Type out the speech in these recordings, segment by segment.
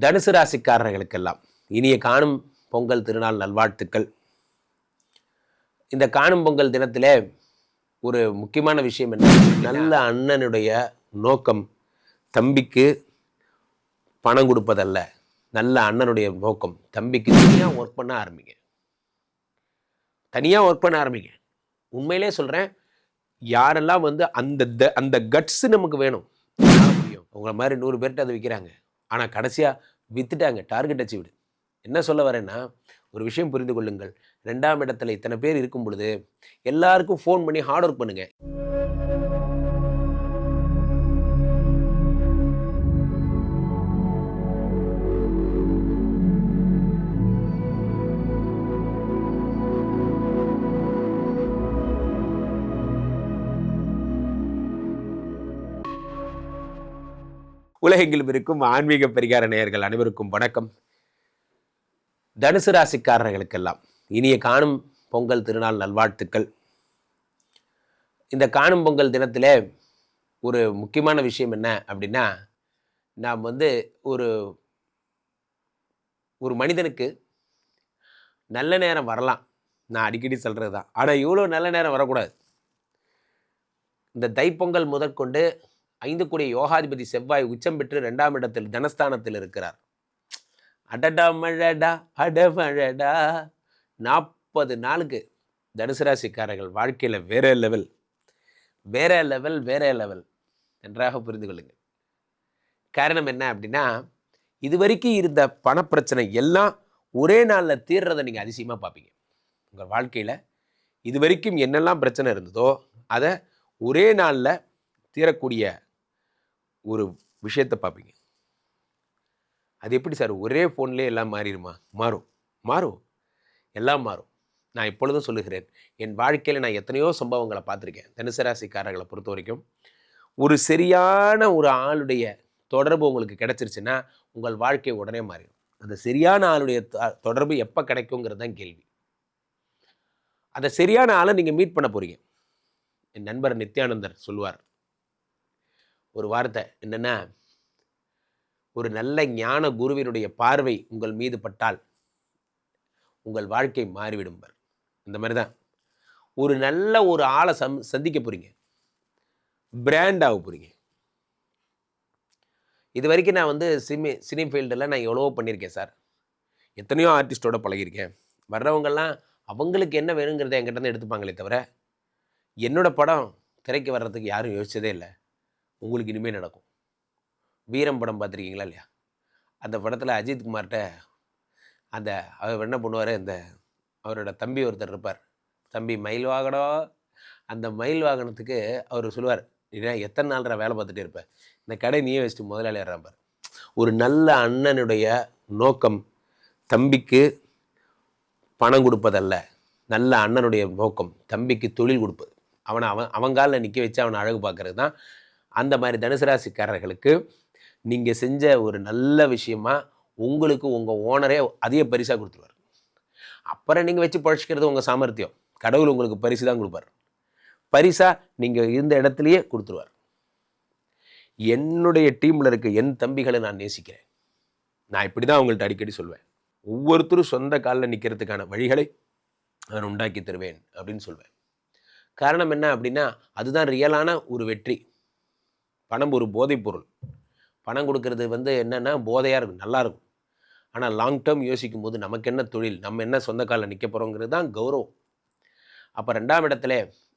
தனுசு ராசிக்காரர்களுக்கெல்லாம் இனிய காணும் பொங்கல் திருநாள் நல்வாழ்த்துக்கள். இந்த காணும் பொங்கல் தினத்திலே ஒரு முக்கியமான விஷயம் என்ன? நல்ல அண்ணனுடைய நோக்கம் தம்பிக்கு பணம் கொடுப்பதல்ல. நல்ல அண்ணனுடைய நோக்கம் தம்பிக்கு தனியாக ஒர்க் பண்ண ஆரம்பிங்க. தனியாக ஒர்க் பண்ண ஆரம்பிங்க. உண்மையிலே சொல்கிறேன் யாரெல்லாம் வந்து அந்த த- அந்த கட்ஸ் நமக்கு வேணும் முடியும்? உங்களை மாதிரி நூறு பேர்கிட்ட அதை விற்கிறாங்க ஆனால் கடைசியாக வித்துட்டாங்க டார்கெட் அச்சீவ்டு. என்ன சொல்ல வரேன்னா ஒரு விஷயம் புரிந்து கொள்ளுங்கள். ரெண்டாம் இடத்துல இத்தனை பேர் இருக்கும் பொழுது எல்லாருக்கும் ஃபோன் பண்ணி ஹார்ட் ஒர்க் பண்ணுங்கள் உலகெங்கிலும் இருக்கும் ஆன்மீக பரிகார நேயர்கள் அனைவருக்கும் வணக்கம். தனுசு ராசிக்காரர்களுக்கெல்லாம் இனிய காணும் பொங்கல் திருநாள் நல்வாழ்த்துக்கள். இந்த காணும் பொங்கல் தினத்திலே ஒரு முக்கியமான விஷயம் என்ன அப்படின்னா நாம் வந்து ஒரு ஒரு மனிதனுக்கு நல்ல நேரம் வரலாம். நான் அடிக்கடி சொல்கிறது தான் ஆனால் இவ்வளோ நல்ல நேரம் வரக்கூடாது. இந்த தைப்பொங்கல் முதற்கொண்டு ஐந்து கூடிய யோகாதிபதி செவ்வாய் உச்சம் பெற்று ரெண்டாம் இடத்தில் தனஸ்தானத்தில் இருக்கிறார். அடடா மழடா அடமழடா நாற்பது நாளுக்கு தனுசு ராசிக்காரர்கள் வாழ்க்கையில் வேற லெவல். வேற லெவல் வேற லெவல். நன்றாக புரிந்து கொள்ளுங்கள். காரணம் என்ன அப்படின்னா இதுவரைக்கும் இருந்த பணப்பிரச்சனை எல்லாம் ஒரே நாளில் தீர்றதை நீங்கள் அதிசயமாக பார்ப்பீங்க. உங்கள் வாழ்க்கையில் இதுவரைக்கும் என்னெல்லாம் பிரச்சனை இருந்ததோ அதை ஒரே நாளில் தீரக்கூடிய ஒரு விஷயத்தை பார்ப்பீங்க அது எப்படி சார்? ஒரே ஃபோன்லேயே எல்லாம் மாறிடுமா? மாறும். மாறும். எல்லாம் மாறும். நான் இப்பொழுதும் சொல்லுகிறேன். என் வாழ்க்கையில் நான் எத்தனையோ சம்பவங்களை பார்த்துருக்கேன். தனுசராசிக்காரர்களை பொறுத்த வரைக்கும் ஒரு சரியான ஒரு ஆளுடைய தொடர்பு உங்களுக்கு கிடச்சிருச்சுன்னா உங்கள் வாழ்க்கை உடனே மாறிடும். அந்த சரியான ஆளுடைய தொடர்பு எப்போ கிடைக்குங்கிறது தான் கேள்வி. அந்த சரியான ஆளை நீங்கள் மீட் பண்ண போகிறீங்க என் நண்பர் நித்யானந்தர் சொல்லுவார் ஒரு வார்த்தை என்னென்னா ஒரு நல்ல ஞான குருவினுடைய பார்வை உங்கள் மீது பட்டால் உங்கள் வாழ்க்கை மாறிவிடும் மாறிவிடும்பர் இந்த மாதிரி தான். ஒரு நல்ல ஒரு ஆளை சம் சந்திக்க போகிறீங்க பிராண்ட் ஆக போகிறீங்க இது வரைக்கும் நான் வந்து சினி சினி ஃபீல்டில் நான் எவ்வளவோ பண்ணியிருக்கேன் சார். எத்தனையோ ஆர்டிஸ்டோட பழகியிருக்கேன். வர்றவங்கெல்லாம் அவங்களுக்கு என்ன வேணுங்கிறத என்கிட்ட இருந்து எடுத்துப்பாங்களே தவிர என்னோடய படம் திரைக்கு வர்றதுக்கு யாரும் யோசிச்சதே இல்லை. உங்களுக்கு இனிமேல் நடக்கும். வீரம் படம் பார்த்துருக்கீங்களா இல்லையா? அந்த படத்தில் அஜித் குமார்கிட்ட அந்த அவர் என்ன பண்ணுவார்? இந்த அவரோட தம்பி ஒருத்தர் இருப்பார். தம்பி மயில் வாகனம் அந்த மயில் வாகனத்துக்கு அவர் சொல்லுவார் ஏன்னா எத்தனை நாள்ற வேலை பார்த்துட்டே இருப்பேன் இந்த கடை நீயே வச்சுட்டு முதலாளி பார். ஒரு நல்ல அண்ணனுடைய நோக்கம் தம்பிக்கு பணம் கொடுப்பதல்ல. நல்ல அண்ணனுடைய நோக்கம் தம்பிக்கு தொழில் கொடுப்பது. அவனை அவன் அவங்காலில் நிற்க வச்சு அவனை அழகு பார்க்கறது தான் அந்த மாதிரி தனுசு ராசிக்காரர்களுக்கு நீங்கள் செஞ்ச ஒரு நல்ல விஷயமா உங்களுக்கு உங்கள் ஓனரே அதிக பரிசாக கொடுத்துருவார். அப்புறம் நீங்கள் வச்சு பழச்சிக்கிறது உங்கள் சாமர்த்தியம். கடவுள் உங்களுக்கு பரிசு தான் கொடுப்பார். பரிசாக நீங்கள் இருந்த இடத்துலையே கொடுத்துருவார். என்னுடைய டீமில் இருக்க என் தம்பிகளை நான் நேசிக்கிறேன். நான் இப்படி தான் அவங்கள்ட்ட அடிக்கடி சொல்வேன். ஒவ்வொருத்தரும் சொந்த காலில் நிற்கிறதுக்கான வழிகளை நான் உண்டாக்கி தருவேன் அப்படின்னு சொல்வேன். காரணம் என்ன அப்படின்னா அதுதான் ரியலான ஒரு வெற்றி. பணம் ஒரு போதைப்பொருள். பணம் கொடுக்கறது வந்து என்னென்னா போதையாக இருக்கும் நல்லாயிருக்கும் ஆனால் லாங் டேர்ம் யோசிக்கும் போது நமக்கு என்ன தொழில் நம்ம என்ன சொந்த காலில் நிற்க போகிறோங்கிறது தான் கௌரவம். அப்போ ரெண்டாம் இடத்துல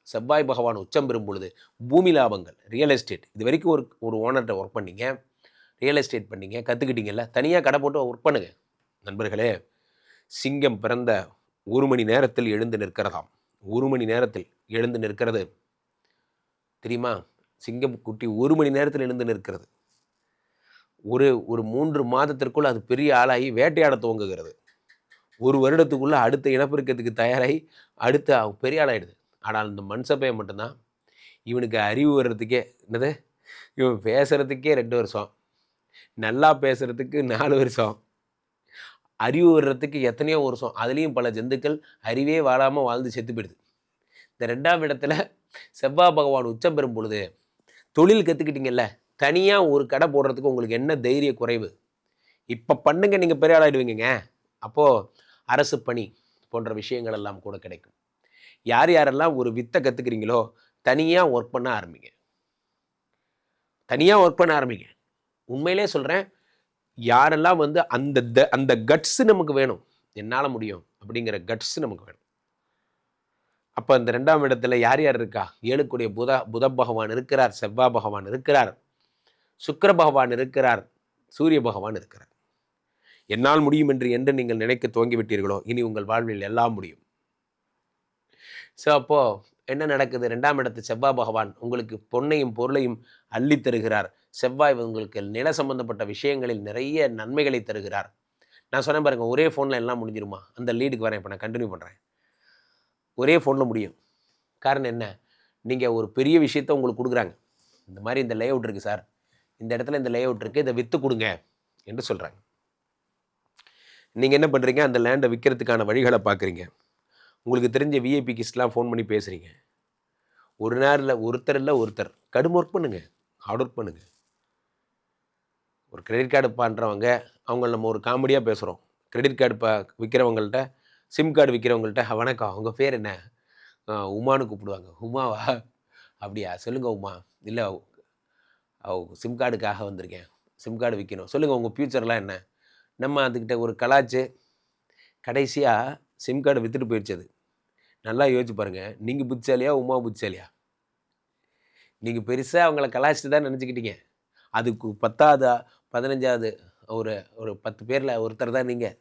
செவ்வாய் பகவான் உச்சம் பெறும் பொழுது பூமி லாபங்கள் ரியல் எஸ்டேட் இது வரைக்கும் ஒரு ஒரு ஓனர்கிட்ட ஒர்க் பண்ணிங்க ரியல் எஸ்டேட் பண்ணீங்க கற்றுக்கிட்டீங்கல்ல தனியாக கடை போட்டு ஒர்க் பண்ணுங்க. நண்பர்களே சிங்கம் பிறந்த ஒரு மணி நேரத்தில் எழுந்து நிற்கிறதாம். ஒரு மணி நேரத்தில் எழுந்து நிற்கிறது தெரியுமா? சிங்கம் குட்டி ஒரு மணி நேரத்தில் எழுந்து நிற்கிறது. ஒரு ஒரு மூன்று மாதத்திற்குள் அது பெரிய ஆளாகி வேட்டையாட துவங்குகிறது. ஒரு வருடத்துக்குள்ளே அடுத்த இனப்பெருக்கத்துக்கு தயாராகி அடுத்த பெரிய ஆளாயிடுது. ஆனால் இந்த மனுஷப்பைய மட்டும்தான். இவனுக்கு அறிவு வர்றதுக்கே என்னது? இவன் பேசுகிறதுக்கே ரெண்டு வருஷம். நல்லா பேசுகிறதுக்கு நாலு வருஷம். அறிவு வர்றதுக்கு எத்தனையோ வருஷம். அதுலேயும் பல ஜந்துக்கள் அறிவே வாழாமல் வாழ்ந்து செத்து போயிடுது. இந்த ரெண்டாம் இடத்துல செவ்வாய் பகவான் உச்சம் பெறும் பொழுது தொழில் கற்றுக்கிட்டீங்கல்ல தனியாக ஒரு கடை போடுறதுக்கு உங்களுக்கு என்ன தைரிய குறைவு? இப்போ பண்ணுங்க நீங்கள் பெரிய ஆளாயிடுவீங்க அப்போது அரசு பணி போன்ற விஷயங்கள் எல்லாம் கூட கிடைக்கும். யார் யாரெல்லாம் ஒரு வித்தை கற்றுக்குறீங்களோ தனியாக ஒர்க் பண்ண ஆரம்பிங்க. தனியாக ஒர்க் பண்ண ஆரம்பிங்க. உண்மையிலே சொல்கிறேன் யாரெல்லாம் வந்து அந்த த- அந்த கட்ஸு நமக்கு வேணும் என்னால் முடியும் அப்படிங்கிற கட்ஸு நமக்கு வேணும். அப்போ இந்த ரெண்டாம் இடத்துல யார் யார் இருக்கா? ஏழுக்குடைய புத புத பகவான் இருக்கிறார் செவ்வாய் பகவான் இருக்கிறார் சுக்கர பகவான் இருக்கிறார் சூரிய பகவான் இருக்கிறார். என்னால் முடியும் என்று என்று நீங்கள் நினைக்க துவங்கி விட்டீர்களோ இனி உங்கள் வாழ்வில் எல்லாம் முடியும். ஸோ அப்போ என்ன நடக்குது? ரெண்டாம் இடத்து செவ்வாய் பகவான் உங்களுக்கு பொன்னையும் பொருளையும் அள்ளி தருகிறார். செவ்வாய் உங்களுக்கு நில சம்பந்தப்பட்ட விஷயங்களில் நிறைய நன்மைகளை தருகிறார். நான் சொன்னேன் பாருங்கள் ஒரே ஃபோனில் எல்லாம் முடிஞ்சிருமா? அந்த லீடுக்கு வரேன் இப்போ நான் கண்டினியூ பண்ணுறேன் ஒரே ஃபோனில் முடியும். காரணம் என்ன? நீங்கள் ஒரு பெரிய விஷயத்த உங்களுக்கு கொடுக்குறாங்க. இந்த மாதிரி இந்த லே அவுட் இருக்குது சார் இந்த இடத்துல இந்த லே அவுட் இருக்குது இதை விற்று கொடுங்க என்று சொல்கிறாங்க நீங்கள் என்ன பண்ணுறீங்க அந்த லேண்டை விற்கிறதுக்கான வழிகளை பார்க்குறீங்க. உங்களுக்கு தெரிஞ்ச விஐபி கிஸ்ட்லாம் ஃபோன் பண்ணி பேசுகிறீங்க ஒரு நேரில் ஒருத்தர் இல்லை ஒருத்தர். கடும் ஒர்க் பண்ணுங்கள் ஹார்ட் ஒர்க் பண்ணுங்கள் ஒரு கிரெடிட் கார்டு பண்ணுறவங்க அவங்கள நம்ம ஒரு காமெடியாக பேசுகிறோம் கிரெடிட் கார்டு ப விற்கிறவங்கள்ட்ட சிம் கார்டு விற்கிறவங்கள்ட்ட வணக்கம் அவங்க பேர் என்ன? உமான்னு கூப்பிடுவாங்க. உமாவா? அப்படியா சொல்லுங்கள் உமா. இல்லை சிம் கார்டுக்காக வந்திருக்கேன். சிம் கார்டு விற்கணும் சொல்லுங்கள் உங்கள் ஃப்யூச்சர்லாம் என்ன? நம்ம அதுக்கிட்ட ஒரு கலாச்சு. கடைசியாக சிம் கார்டு விற்றுட்டு போயிடுச்சு அது. நல்லா யோசிச்சு பாருங்கள் நீங்கள் புத்திசாலியா உமா புத்திசாலியா? நீங்கள் பெருசாக அவங்கள கலாச்சிட்டு தான் நினச்சிக்கிட்டீங்க. அதுக்கு பத்தாவது பதினஞ்சாவது ஒரு ஒரு பத்து பேரில் ஒருத்தர் தான் நீங்கள்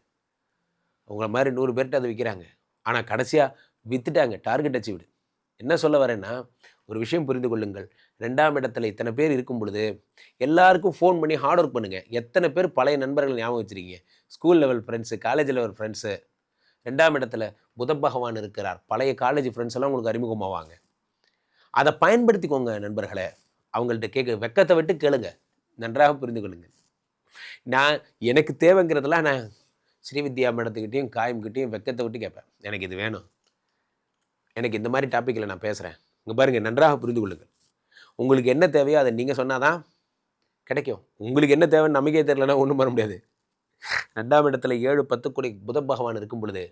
உங்களை மாதிரி நூறு பேர்கிட்ட அதை விற்கிறாங்க ஆனால் கடைசியாக விற்றுட்டாங்க டார்கெட் அச்சீவ்டு. என்ன சொல்ல வரேன்னா ஒரு விஷயம் புரிந்து கொள்ளுங்கள். ரெண்டாம் இடத்துல இத்தனை பேர் இருக்கும் பொழுது எல்லாருக்கும் ஃபோன் பண்ணி ஹார்ட் ஒர்க் பண்ணுங்கள் எத்தனை பேர் பழைய நண்பர்கள் ஞாபகம் வச்சுருக்கீங்க? School level friends college level friends ரெண்டாம் இடத்துல புத பகவான் இருக்கிறார். பழைய காலேஜ் ஃப்ரெண்ட்ஸ் எல்லாம் உங்களுக்கு அறிமுகமாவாங்க. அதை பயன்படுத்திக்கோங்க நண்பர்களை. அவங்கள்ட்ட கேட்க வெக்கத்தை விட்டு கேளுங்க. நன்றாக புரிந்து கொள்ளுங்கள். நான் எனக்கு தேவைங்கிறதெல்லாம் நான் ஸ்ரீவித்யா மேடத்துக்கிட்டையும் காயம்கிட்டையும் வெக்கத்தை விட்டு கேட்பேன். எனக்கு இது வேணும். எனக்கு இந்த மாதிரி டாப்பிக்கில் நான் பேசுகிறேன் இங்கே பாருங்கள் நன்றாக புரிந்து கொள்ளுங்கள். உங்களுக்கு என்ன தேவையோ அதை நீங்கள் சொன்னால் தான் கிடைக்கும். உங்களுக்கு என்ன தேவைன்னு நமக்கே தெரிலனா ஒன்றும் பண்ண முடியாது. ரெண்டாம் இடத்துல ஏழு பத்து கோடி புத பகவான் இருக்கும் பொழுது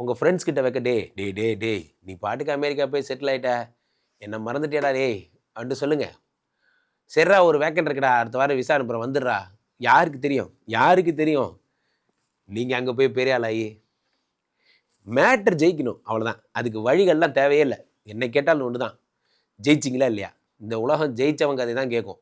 உங்கள் ஃப்ரெண்ட்ஸ் கிட்ட வைக்க டே டே டே டே நீ பாட்டுக்கு அமெரிக்கா போய் செட்டில் ஆகிட்ட என்னை மறந்துட்டேடா டேய் அப்படின்னு சொல்லுங்கள் சரிடா ஒரு வேக்கண்ட் இருக்குடா. அடுத்த வாரம் விசா அனுப்புகிறேன் வந்துடுறா. யாருக்கு தெரியும்? யாருக்கு தெரியும்? நீங்கள் அங்கே போய் பெரிய ஆளாயி மேட்டர் ஜெயிக்கணும் அவ்வளோதான் அதுக்கு வழிகள்லாம் தேவையே இல்லை. என்னை கேட்டாலும் ஒன்று தான் ஜெயிச்சிங்களா இல்லையா? இந்த உலகம் ஜெயித்தவங்க கதை தான் கேட்கும்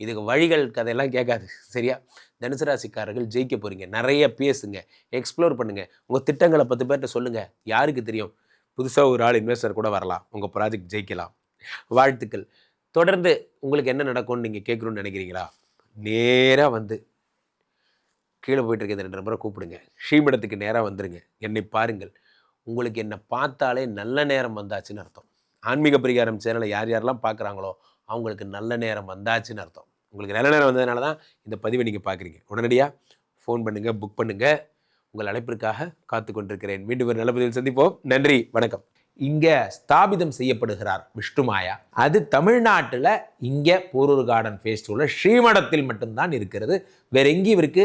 இதுக்கு வழிகள் கதையெல்லாம் கேட்காது சரியா? தனுசு ராசிக்காரர்கள் ஜெயிக்க போகிறீங்க நிறைய பேசுங்க எக்ஸ்ப்ளோர் பண்ணுங்கள் உங்கள் திட்டங்களை பத்து பேர்கிட்ட சொல்லுங்கள் யாருக்கு தெரியும்? புதுசாக ஒரு ஆள் இன்வெஸ்டர் கூட வரலாம். உங்கள் ப்ராஜெக்ட் ஜெயிக்கலாம். வாழ்த்துக்கள். தொடர்ந்து உங்களுக்கு என்ன நடக்கும்னு நீங்கள் கேட்கணும்னு நினைக்கிறீங்களா? நேராக வந்து கீழே போயிட்டு இருக்க இந்த ரெண்டு நம்பரை கூப்பிடுங்க. ஸ்ரீமடத்துக்கு நேராக வந்துடுங்க என்னை பாருங்கள். உங்களுக்கு என்னை பார்த்தாலே நல்ல நேரம் வந்தாச்சுன்னு அர்த்தம். ஆன்மீக பரிகாரம் சேனலை யார் யாரெல்லாம் பார்க்குறாங்களோ அவங்களுக்கு நல்ல நேரம் வந்தாச்சுன்னு அர்த்தம். உங்களுக்கு நல்ல நேரம் வந்ததுனால தான் இந்த பதிவை நீங்கள் பார்க்குறீங்க. உடனடியாக ஃபோன் பண்ணுங்கள் புக் பண்ணுங்கள் உங்கள் அழைப்பிற்காக காத்து கொண்டிருக்கிறேன். மீண்டும் ஒரு நல்ல பதிவில் சந்திப்போம். நன்றி வணக்கம். இங்கே ஸ்தாபிதம் செய்யப்படுகிறார் விஷ்ணுமாயா அது தமிழ்நாட்டில் இங்கே போரூர் கார்டன் ஃபேஸ்டிவலில் ஸ்ரீமடத்தில் மட்டும்தான் இருக்கிறது. வேற எங்கேயும் இவருக்கு